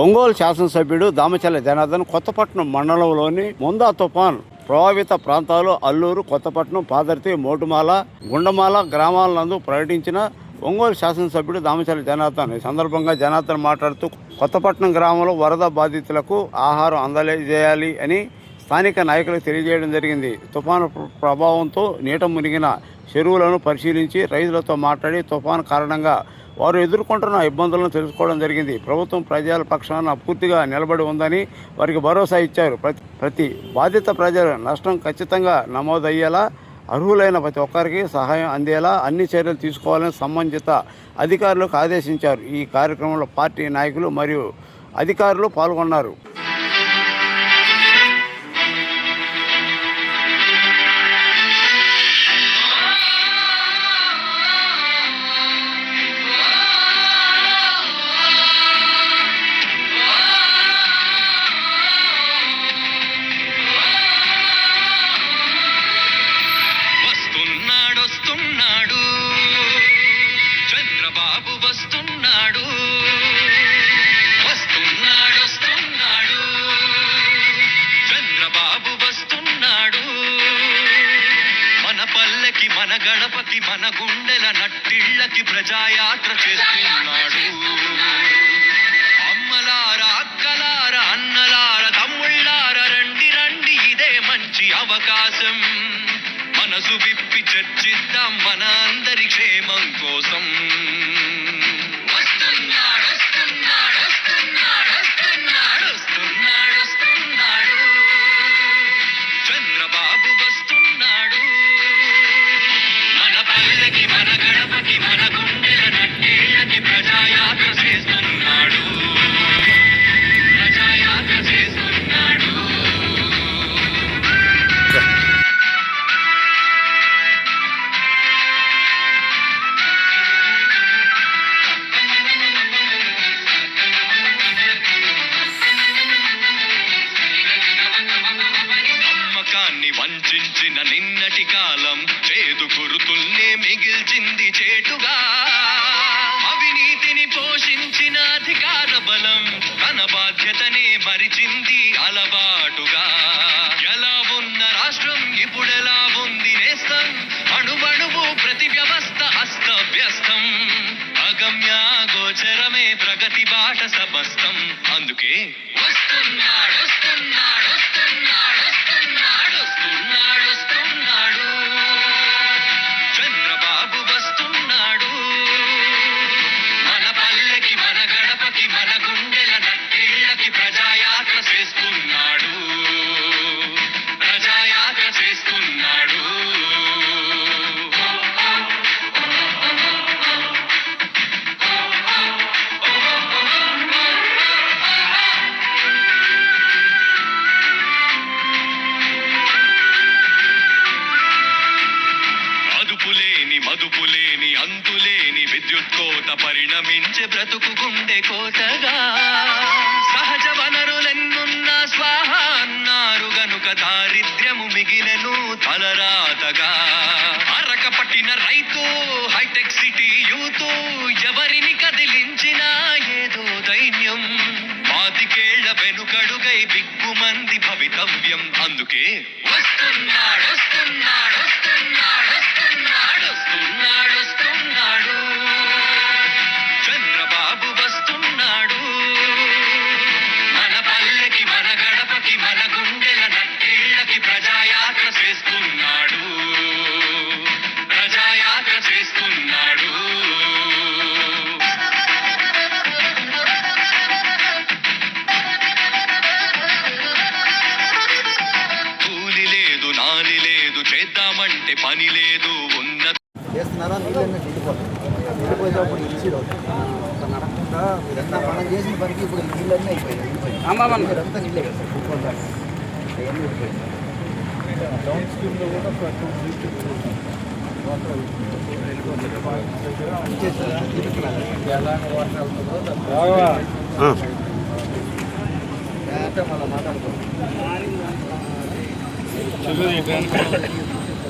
ఒంగోలు శాసనసభ్యుడు దామచల్ల జనార్దన్ కొత్తపట్నం మండలంలోని ముందా తుఫాన్ ప్రభావిత ప్రాంతాలు అల్లూరు కొత్తపట్నం పాదర్తి మోటుమాల గుండమాల గ్రామాల నందు పర్యటించిన ఒంగోలు శాసనసభ్యుడు దామచల్ల జనార్దన్. ఈ సందర్భంగా జనార్దన్ మాట్లాడుతూ కొత్తపట్నం గ్రామంలో వరద బాధితులకు ఆహారం అందజేయాలి అని స్థానిక నాయకులకు తెలియజేయడం జరిగింది. తుఫాను ప్రభావంతో నీట మునిగిన చెరువులను పరిశీలించి రైతులతో మాట్లాడి తుఫాను కారణంగా వారు ఎదుర్కొంటున్న ఇబ్బందులను తెలుసుకోవడం జరిగింది. ప్రభుత్వం ప్రజల పక్షాన పూర్తిగా నిలబడి ఉందని వారికి భరోసా ఇచ్చారు. ప్రతి ప్రతి బాధిత ప్రజల నష్టం ఖచ్చితంగా నమోదయ్యేలా అర్హులైన ప్రతి ఒక్కరికి సహాయం అందేలా అన్ని చర్యలు తీసుకోవాలని సంబంధిత అధికారులకు ఆదేశించారు. ఈ కార్యక్రమంలో పార్టీ నాయకులు మరియు అధికారులు పాల్గొన్నారు. తన మన గుండెల నట్టిళ్ళకి ప్రజాయాత్ర చేస్తున్నాడు. అమ్మలారా అక్కలార అన్నలార తమ్ముళ్ళార రండి రండి ఇదే మంచి అవకాశం. మనసు విప్పి చర్చిద్దాం మన అందరి క్షేమం కోసం. అస్తవ్యస్తం అగమ్య గోచరమే ప్రగతి బాట సమస్తం. అందుకే వస్తున్నాడు వస్తున్నాడు వస్తున్నాడు అదుపులేని మదుపులేని అంతులేని విద్యుత్ కోత పరిణమించే బ్రతుకు గుండె కోతగా. నడకుండా మీరంతా మనం చేసిన పనికి ఇప్పుడు నీళ్ళన్నీ అయిపోయాయి. మీరంతా నీళ్ళే కదా సార్ ఫుట్బాల్ అవన్నీ ఉండిపోయింది డౌన్ స్ట్రీమ్లో కూడా వాటర్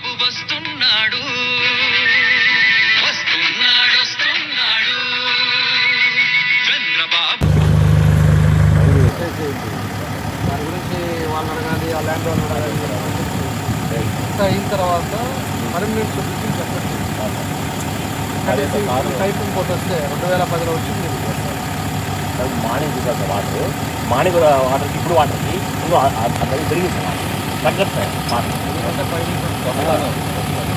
చంద్రబాబు వస్తున్నాడు. వస్తున్నాడొస్తున్నాడు చంద్రబాబు. దాని గురించి వాళ్ళు అడగాలి ఆ ల్యాండ్ ఓనర్ అడగాలి ఇంత అయిన తర్వాత పర్మనెంట్ సొల్యూషన్ చెప్పండి. టైప్ ఇంకోటి వస్తే రెండు వేల పదిలో వచ్చింది మార్నింగ్ చూసారు వాటర్. మార్నింగ్ వాటర్కి ఇప్పుడు వాటర్కి ఇప్పుడు అది పెరిగింది వాటర్. పైన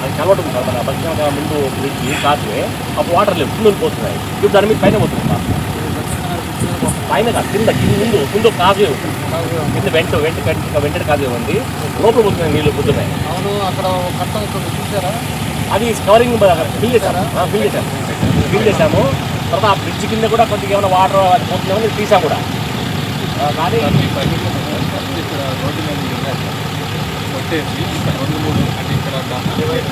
అది కలవటం సార్ మన బస్ ముందు బ్రిడ్జ్ కాదువే అప్పుడు వాటర్ లేవు కింద పోతున్నాయి ఇప్పుడు దాని మీద పైన పోతుంది పైన కాదు కింద కింద ముందు ముందు ఉంది కింద వెంట వెంట వెంట వెంట కాదువే ఉంది లోపల పోతున్నాయి నీళ్ళు పోతున్నాయి అవును అక్కడ కట్ట చూసారా అది కవరింగ్ ఫిల్ చేశాము. ఫిల్ చేశాము. ఫిల్ చేశాము. తర్వాత ఆ బ్రిడ్జ్ కింద కూడా కొద్దిగా ఏమైనా వాటర్ అది పోతుందేమో తీసాం కూడా. కానీ ఇక్కడ రోడ్డు మీద ఉన్నాయి కొట్టేసి రెండు మూడు అంటే ఇక్కడ డివైడ్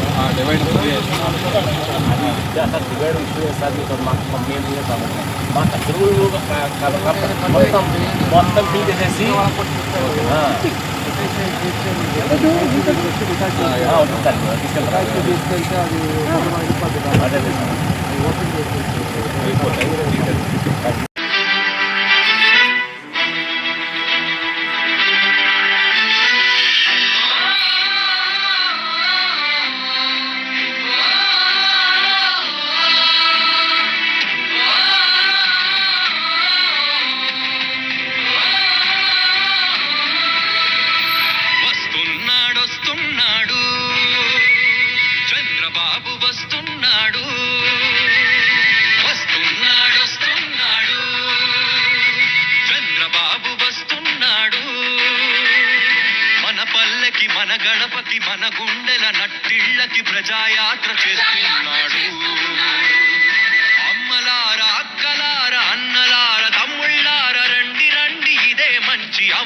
సార్ డివైడ్ ఇప్పుడు సార్ మీకు మాకు మా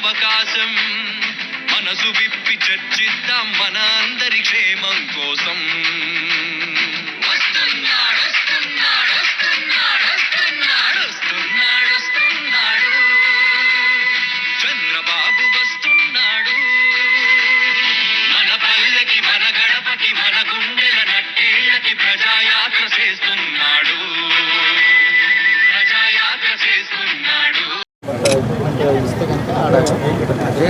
అవకాశం. మనసు విప్పి చర్చిద్దాం మన అందరి క్షేమం కోసం.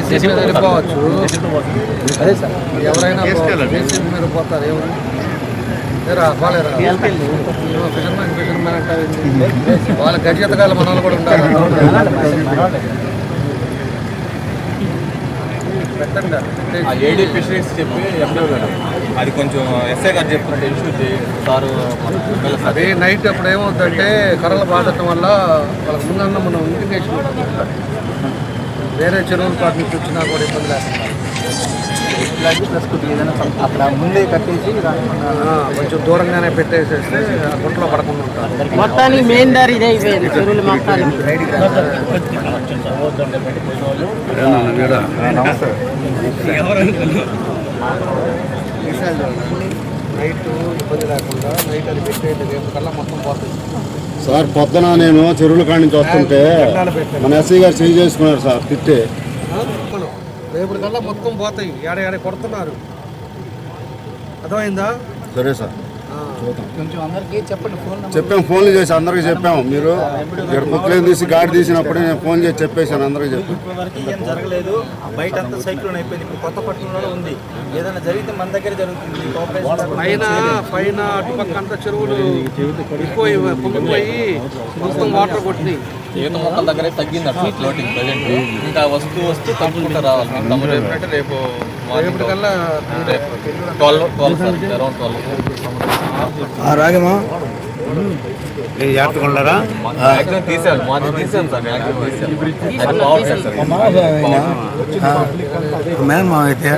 జేసీబీ మీద వెళ్ళిపోవచ్చు అదే సార్ ఎవరైనా జేసీబీ మీద పోతారు ఎవరు? లేరా బాలేరా ఫిషర్మెన్ ఫిషర్మెన్ అంటే వాళ్ళ గజెతకాల మన కూడా ఆ ఏడీ ఫిషరీస్ చెప్పి ఎండో గారు అది కొంచెం ఎస్ఐ గారు చెప్తున్నట్టు ఇష్యూ సారు అది నైట్ అప్పుడు ఏమవుతుందంటే కర్రలు బాధటం వల్ల వాళ్ళకి ముందన్న మనం ఇండికేషన్ ఉంటుంది. వేరే చెరువుల పాటు నుంచి వచ్చినా కూడా ఇబ్బంది లేకుండా. ప్లస్ ఏదైనా అక్కడ ముందే కట్టేసి కొంచెం దూరంగానే పెట్టేసేస్తే గుంటలో పడకుండా ఉంటారు. మొత్తానికి మెయిన్ దారి ఇదే అయిపోయింది చెరువులు మొత్తానికి. నైట్ ఇబ్బంది లేకుండా నైట్ అది పెట్టేది రేపు కల్లా మొత్తం పోతుంది సార్ పొద్దున నేను చెరువుల కాడి నుంచి వస్తుంటే మన ఎస్సీ గారు చేంజ్ చేసుకున్నారు సార్ తిట్టి. రేపు కల్లా మొత్తం పోతాయి. ఏడ ఏడ కొడుతున్నారు. అర్థమైందా? సరే సార్. చెప్పాం ఫోన్లు చేసి అందరికి చెప్పాము మీరు ఇక్కడ తీసి గాడి తీసినప్పుడే నేను ఫోన్ చేసి చెప్పేశాను అందరికి చెప్పాను. జరగలేదు. బయట అంతా సైక్లోన్ అయిపోయింది. ఇప్పుడు కొత్త పట్టణంలో ఉంది. ఏదైనా జరిగితే మన దగ్గర జరుగుతుంది. పైన పైన అటుపక్క అంతా చెరువులు ఎక్కువ పొంగిపోయి మొత్తం వాటర్ కొట్టినాయి. ఈత మొక్కల దగ్గరే తగ్గింది అట్లా ఫ్లోటింగ్ ప్రజెంట్ ఇంకా వస్తూ వస్తూ తగ్గుకుంటూ రావాలి. మీరు తమ్ముడు చెప్పినట్టు రేపు ట్వెల్వ్ రాగమా నేను జాగ్రత్తగా ఉండరా తీసాను మార్నింగ్ తీసాను సార్ మేన్ మా అయితే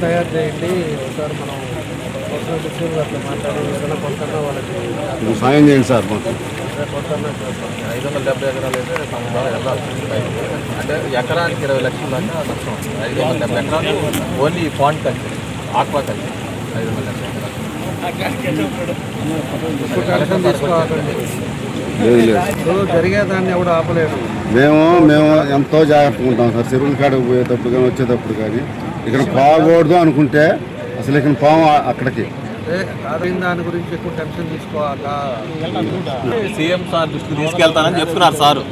తయారు చేయండి. ఒకసారి మనం సాయం చేయండి సార్ ఐదు వందల డెబ్బై ఎకరాలు అయితే అంటే ఎకరానికి ఇరవై లక్షల దాకా నష్టం. ఐదు వందల డెబ్బై ఎకరాలు only pond culture aqua culture ఐదు వందల డెబ్బై ఎకరాలు. జరిగేదాన్ని ఎవడు మేము మేము ఎంతో జాగ్రత్తగా ఉంటాం సార్. చెరువుల కాడకు పోయేటప్పుడు కానీ వచ్చేటప్పుడు కానీ ఇక్కడ పోకూడదు అనుకుంటే అసలు ఇక్కడ పాము అక్కడికి. దాని గురించి ఎక్కువ టెన్షన్ తీసుకోవాలా? సీఎం సార్ దృష్టికి తీసుకెళ్తానని చెప్తున్నారు సారు.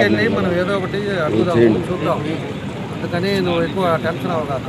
వెళ్ళి మనం ఏదో ఒకటి అడుగుదాం చూద్దాం అందుకని నువ్వు ఎక్కువ టెన్షన్ అవ్వగాక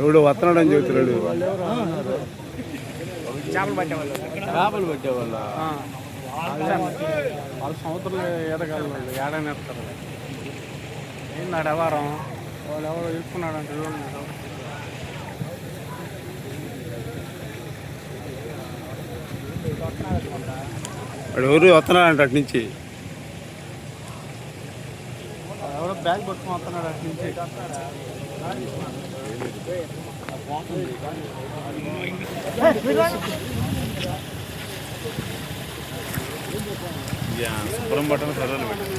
ఎవడు వస్తున్నాడని చెబుతున్నాడు. చేపలు పెట్టేవాళ్ళ. వాళ్ళ సంవత్సరాలు ఎదగాలి ఏడాది ఎత్తారు ఏంది వ్యవహారం? వాళ్ళు ఎవరో ఇరుక్కున్నాడు అంటే చూడండి వాడు ఎవరు వస్తున్నాడంట అటు నుంచి? ఎవరో బ్యాగ్ పట్టుకుని వస్తున్నాడు అటు నుంచి. శుభ్రం పట్టణ సరళ పెట్టి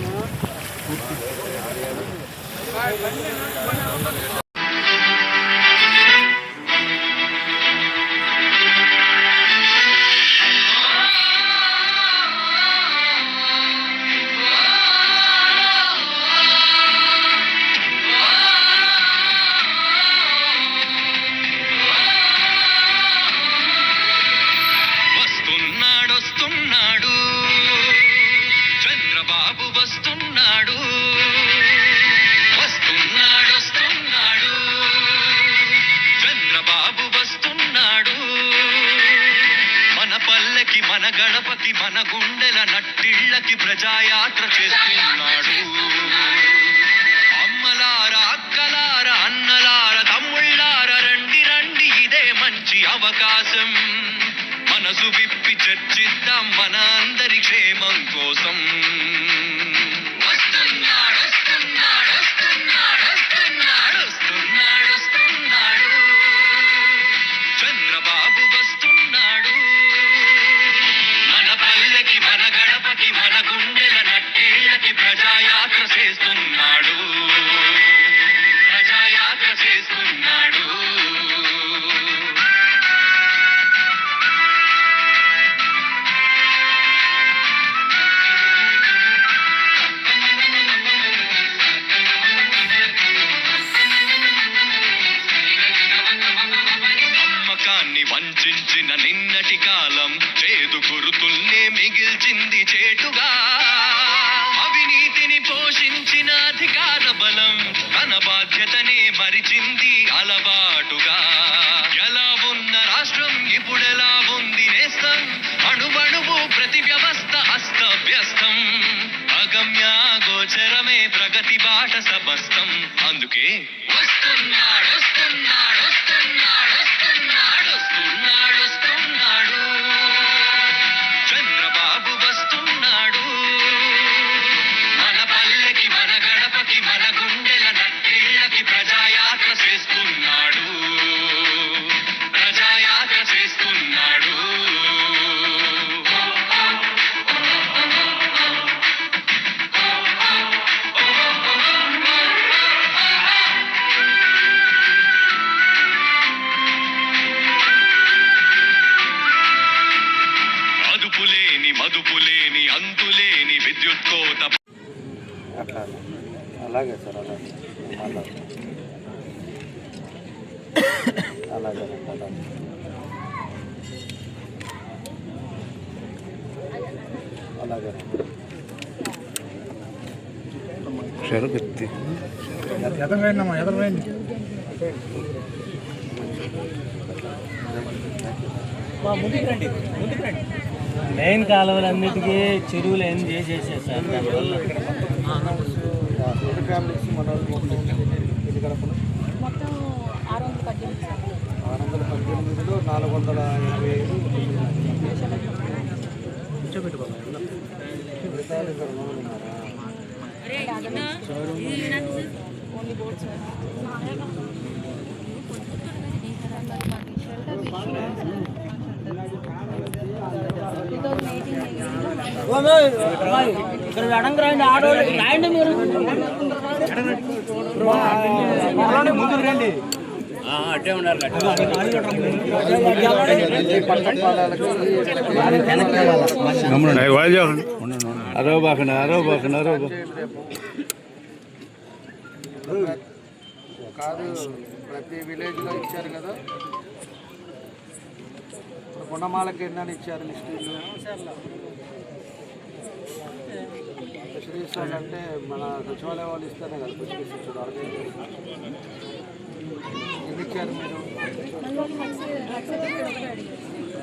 క్షేమం కోసం కాలం చేదు గురుతుల్నే మిగిల్చింది చేటుగా. అవినీతిని పోషించిన అధికార బలం తన బాధ్యతనే మరిచింది అలవాటుగా. ఎలా ఉన్న రాష్ట్రం ఇప్పుడెలా ఉంది నేస్తం? అణువణువు ప్రతి వ్యవస్థ అస్తవ్యస్తం. అగమ్య గోచరమే ప్రగతి బాట సమస్తం. అందుకే ఎదరవేయండి ఎదరవేయండి మెయిన్ కాలువలన్నిటికీ చెరువులు ఏం చేసేసారు? సార్ దానివల్ల మొత్తం ఆరు వందల పద్దెనిమిదిలో నాలుగు వందల యాభై ఐదు ఇక్కడ అడంగా రాయండి ఆడవాళ్ళు రాయండి మీరు ముందు రండి అరవ బాకండి అరవ బాకండి అరవ కాదు ప్రతి విలేజ్లో ఇచ్చారు కదా? గుణమాలకి ఎన్నని ఇచ్చారు లిస్టులు అంటే మన సచివాలయం వాళ్ళు ఇస్తేనే కదా ఫిషరీస్ ఇచ్చారు ఎన్ని ఇచ్చారు. మీరు?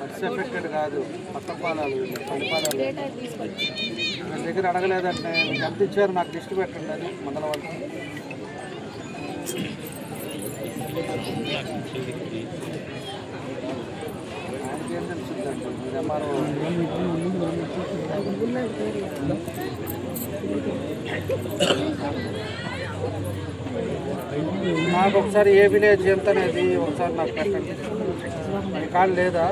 మత్స్య ఎఫెక్టెడ్ కాదు పక్క పాలాలు పది పాలాలు నా దగ్గర అడగలేదంటే మీకు ఎంత ఇచ్చారు నాకు లిస్ట్ పెట్టండి అది మండల వాళ్ళు ఏం మీరు ఎంఆర్ఓ. నాకు ఒకసారి ఏ విలేజ్ ఎంత అనేది ఒకసారి నాకు పెట్టండి. మీ కాళ్ళు లేదా?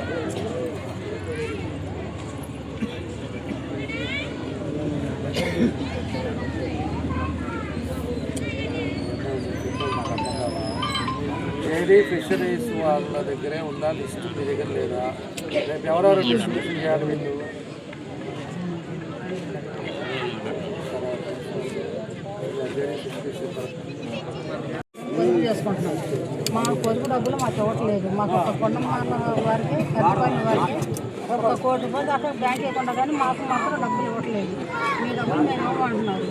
ఏది ఫిషరీస్ వాళ్ళ దగ్గరే ఉందా? లిస్ట్ మీ దగ్గర లేదా? రేపు ఎవరెవరు డిస్ట్రిబ్యూషన్ చేయాలి వీళ్ళు? పొదుపు చేసుకుంటున్నాం. మా పొదుపు డబ్బులు మాకు ఇవ్వట్లేదు మాకు ఒక కొండమాల వారికి పెద్దపల్లి వారికి ఒక కోటి రూపాయలు దాకా బ్యాంక్ ఇవ్వకుండా కానీ మాకు మాత్రం డబ్బులు ఇవ్వట్లేదు. మీ డబ్బులు మేము ఇవ్వమంటున్నారు.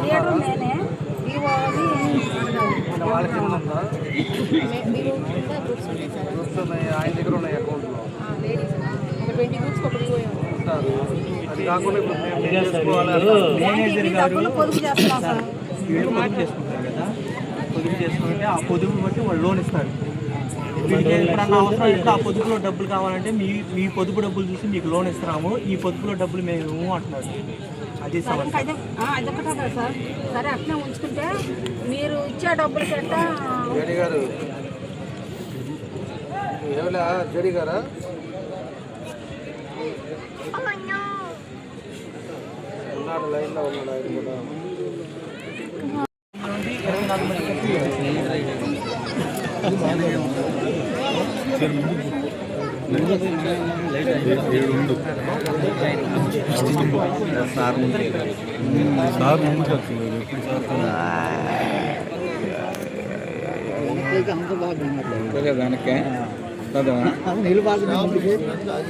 లీడర్ నేనే. ఈవో అని అడగాలి. వాళ్ళ కింద ఉందా? మే- మీరు కింద గ్రూప్స్ ఉంటాయి సార్. గ్రూప్స్ ఉన్నాయి. ఆయన దగ్గర ఉన్నాయి అకౌంట్లో ట్వంటీ గ్రూప్స్ అది కాకుండా ఇప్పుడు మేము చేసుకోవాలి డబ్బులు పొదుపు చేస్తున్నాం సార్. వీళ్ళు పొదుపు చేసుకుంటారు కదా? పొదుపు చేసుకుంటే ఆ పొదుపు బట్టి వాళ్ళు లోన్ ఇస్తారు. మీకు ఎప్పుడన్నా అవసరం అయితే ఆ పొదుపులో డబ్బులు కావాలంటే మీ మీ పొదుపు డబ్బులు చూసి మీకు లోన్ ఇస్తున్నాము ఈ పొదుపులో డబ్బులు మేము అంటున్నారు. అది అదొకటే కదా సార్. సరే అట్నే ఉంచుకుంటే మీరు ఇచ్చే డబ్బులు పెట్ట జడి గారు. జడి గారా? ఉన్నాడు లైన్లో ఉన్నాడు ఆయన కూడా.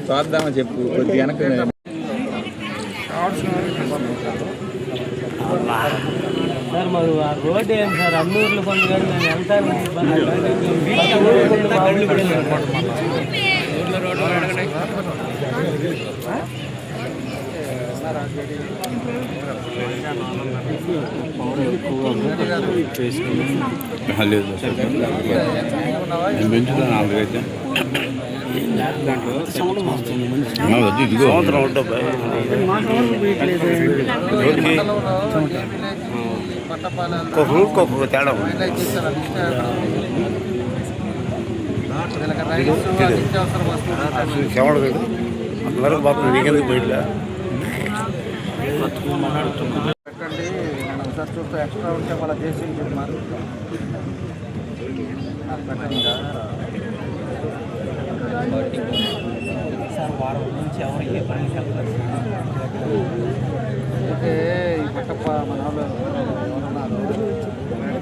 చూద్దామని చెప్పు కొద్ది వెనక సార్? మరి ఆ రోడ్డు ఏం సార్ అన్నూరులో పండుగ మేము వెళ్తాను ఇబ్బంది లేదు నేను పెంచుతాను నాలుగైతే ఇదిగో సంవత్సరం ఉంటుంది ఒక్కొక్క ఊరికి ఒక్కొక్క తేడా ఉంది హైలైట్ చేశారు లిస్ట్ వీళ్ళకి రైస్ నిత్యావసర వస్తువులు చెమడు కదా అందరూ పాపం నీకెందుకు పోయిట్లా పెట్టండి నేను ఒకసారి చూస్తే ఎక్స్ట్రా ఉంటే మళ్ళీ చేసి చెప్పారు వారం నుంచి ఎవరు ఏ పని చెప్పలేదు అయితే ఈ పట్టప్ప మన వాళ్ళు ఎవరున్నారు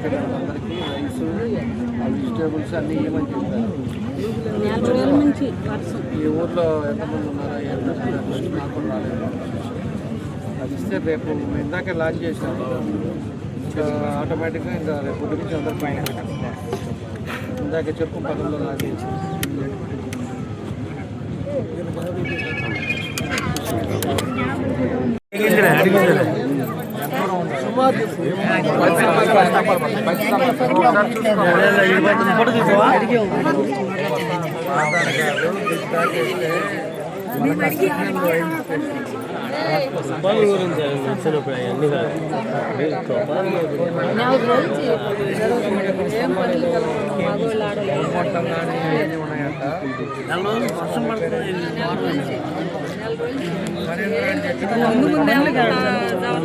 మేడపల్లి వాళ్ళందరికీ రైస్ వెజిటేబుల్స్ అన్నీ ఇవ్వమని చెప్పారు ఈ ఊర్లో ఎంతమంది ఉన్నారో? ఏంటంటే నాకు రాలేదు అది ఇస్తే రేపు మేము ఇందాకే లాంచ్ చేసాము ఇంకా ఆటోమేటిక్గా ఇంకా రేపు పొద్దు నుంచి అందరు పైన ఇందాక చెప్పు పనుల్లో లాంచ్ చేసి తుఫాను గురించి వచ్చినప్పుడు అవన్నీ కాదు నెల రోజులు ఏం పనులు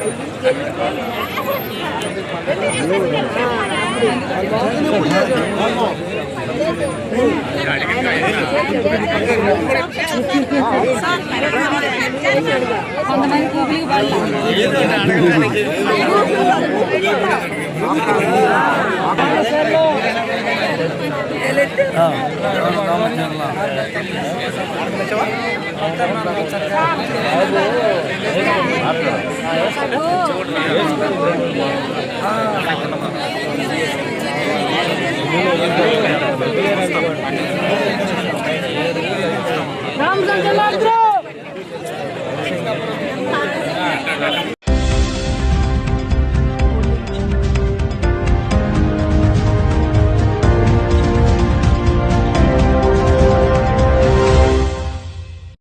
మొత్తం కానీ ఏమి ఉన్నాయంట కొంతమంది కూలికి పడలా রামচন্দ্র